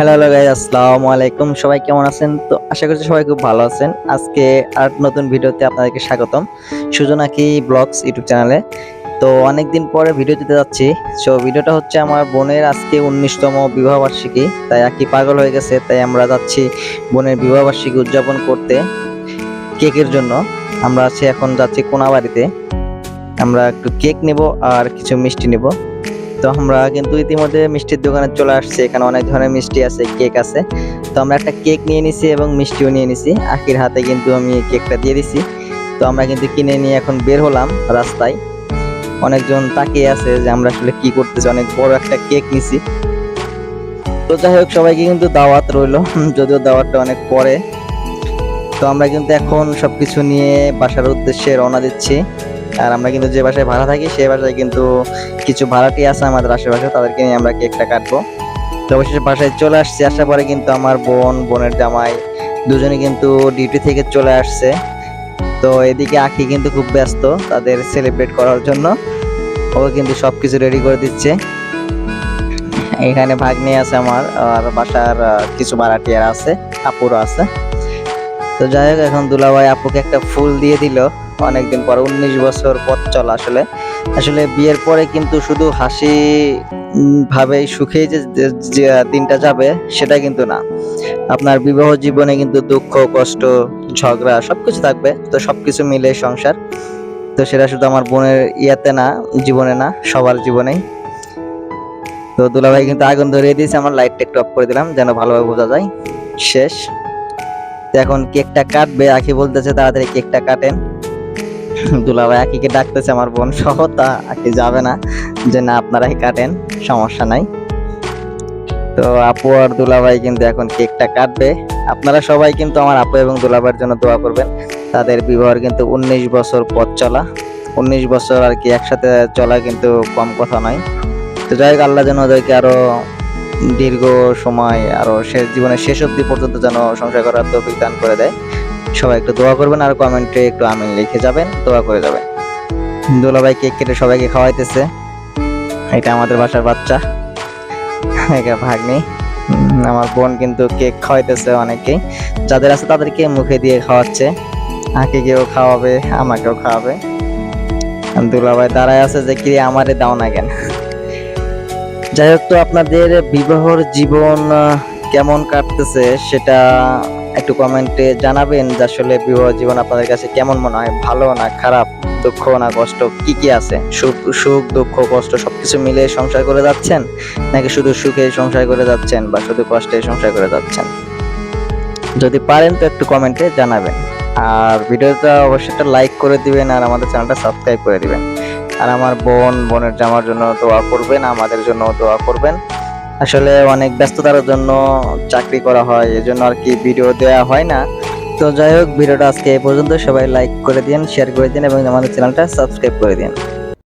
Hello hello guys আসসালামু আলাইকুম সবাই কেমন আছেন? তো আশা করছি সবাই খুব ভালো আছেন। আজকে আর নতুন ভিডিওতে আপনাদেরকে স্বাগতম। সুজনাকি ব্লগস ইউটিউব চ্যানেলে। তো অনেক দিন পরে ভিডিও দিতে যাচ্ছি। সো ভিডিওটা হচ্ছে আমার বোনের আজকে উনিশতম বিবাহবার্ষিকী। তাই আকি পাগল হয়ে গেছে। তাই আমরা যাচ্ছি বোনের বিবাহবার্ষিকী উদযাপন করতে কেকের জন্য। আমরা আছি এখন যাচ্ছি কোনাবাড়িতে। আমরা একটু কেক নেব আর কিছু মিষ্টি নেব। তো আমরা কিন্তু ইতিমধ্যে মিষ্টির দোকানে চলে আসছি। এখানে অনেক ধরনের মিষ্টি আছে, কেক আছে। তো আমরা একটা কেক নিয়ে নিছি এবং মিষ্টিও নিয়ে নিছি। আখির হাতে কিন্তু আমি কেকটা দিয়ে দিছি। তো আমরা কিন্তু কিনে নিয়ে এখন বের হলাম রাস্তায়। অনেকজন তাকিয়ে আছে যে আমরা আসলে কি করতেছি অনেক বড় একটা কেক নিছি। তো যাই হোক, সবাইকে কিন্তু দাওয়াত রইল। যদিও দাওয়াতটা অনেক পরে। তো আমরা কিন্তু এখন সবকিছু নিয়ে বাসার উদ্দেশ্যে রওনা দিচ্ছি। আর আমরা কিন্তু যে বাসায় ভাড়া থাকি সেই বাসায় কিন্তু কিছু ভাড়াটি আছে আমাদের আশেপাশে, তাদেরকে নিয়ে আমরা কেকটা কাটবো। তো অবশেষে বাসায় চলে আসছি, আসার পরে কিন্তু আমার বোন, বোনের জামাই দুজনে কিন্তু ডিউটি থেকে চলে আসছে। তো এদিকে আখি কিন্তু খুব ব্যস্ত, তাদের সেলিব্রেট করার জন্য। ও কিন্তু সবকিছু রেডি করে দিচ্ছে। এখানে ভাগ্নি আছে আমার, আর বাসার কিছু ভাড়াটিয়ার আছে, আপুরও আছে। তো যাই হোক, এখন দুলাভাই আপুকে একটা ফুল দিয়ে দিল। অনেকদিন পর, উনিশ বছর পথ চলা আসলে। আসলে বিয়ের পরে কিন্তু শুধু হাসি ভাবেই সুখেই যে দিনটা যাবে, সেটা কিন্তু না। আপনার বিবাহ জীবনে কিন্তু দুঃখ, কষ্ট, ঝগড়া সবকিছু থাকবে। তো সবকিছু মিলে সংসার। তো সেটা শুধু আমার বোনের ইয়াতে না, জীবনে না, সবার জীবনেই। তো দুলাভাই কিন্তু আগুন ধরিয়ে দিয়েছে, আমার লাইটটা একটু অফ করে দিলাম, যেন ভালোভাবে বোঝা যায়। শেষ। এখন কেকটা কাটবে, আখি বলতেছে তাড়াতাড়ি কেকটা কাটেন। দুলাভাই আকিকে ডাকতেছে, আমার বোন সহ তা আকি যাবে না। যে না, আপনারাই কাটেন, সমস্যা নাই। তো আপু আর দুলাভাই কিন্তু এখন কেকটা কাটবে। আপনারা সবাই কিন্তু আমার আপু এবং দুলাভাইয়ের জন্য দোয়া করবেন। তাদের বিবাহের কিন্তু উনিশ বছর পথ চলা। উনিশ বছর আর কি একসাথে চলা কিন্তু কম কথা নয়। তো যাই হোক, আল্লাহ যেন ওদেরকে আরও দীর্ঘ সময়, আরও শেষ জীবনের শেষ অবধি পর্যন্ত যেন সংসার করার তৌফিক দান করে দেয়। সবাই একটু দোয়া করবেন আর কমেন্টে একটু আমিন লিখে যাবেন, দোয়া করে যাবেন। দুলাভাই কেক কেটে সবাইকে খাওয়াইতেছে। এটা আমাদের বাসার বাচ্চা। এটা ভাগ্নি। আমার বোন কিন্তু কেক খাওয়াইতেছে অনেকেই। যাদের আছে তাদেরকে মুখে দিয়ে খাওয়াচ্ছে। আঁকিকেও খাওয়াবে, আমাকেও খাওয়াবে। দুলাভাই দাঁড়ায় আছে যে কি আমারে দাও না কেন? যাই হোক, তো আপনাদের বিবাহর জীবন কেমন কাটতেছে সেটা একটু কমেন্টে জানাবেন যে আসলে বিবাহ জীবন আপনাদের কাছে কেমন মনে হয়? ভালো না খারাপ? দুঃখ না কষ্ট? কি কি আছে? সুখ সুখ, দুঃখ, কষ্ট সবকিছু মিলে সংসার করে যাচ্ছেন? নাকি শুধু সুখে সংসার করে যাচ্ছেন বা শুধু কষ্টে সংসার করে যাচ্ছেন? যদি পারেন তো একটু কমেন্টে জানাবেন। আর ভিডিওটা অবশ্যই একটা লাইক করে দিবেন আর আমাদের চ্যানেলটা সাবস্ক্রাইব করে দিবেন। আর আমার বোন, বোনের জামার জন্য দোয়া করবেন, আমাদের জন্য দোয়া করবেন। আসলে অনেক ব্যস্ততার জন্য চাকরি করা হয়, এজন্য আর কি ভিডিও দেওয়া হয় না। তো যাই হোক ভিডিওটা আজকে এই পর্যন্ত। সবাই লাইক করে দিন শেয়ার করে দিন এবং আমাদের চ্যানেলটা সাবস্ক্রাইব করে দিন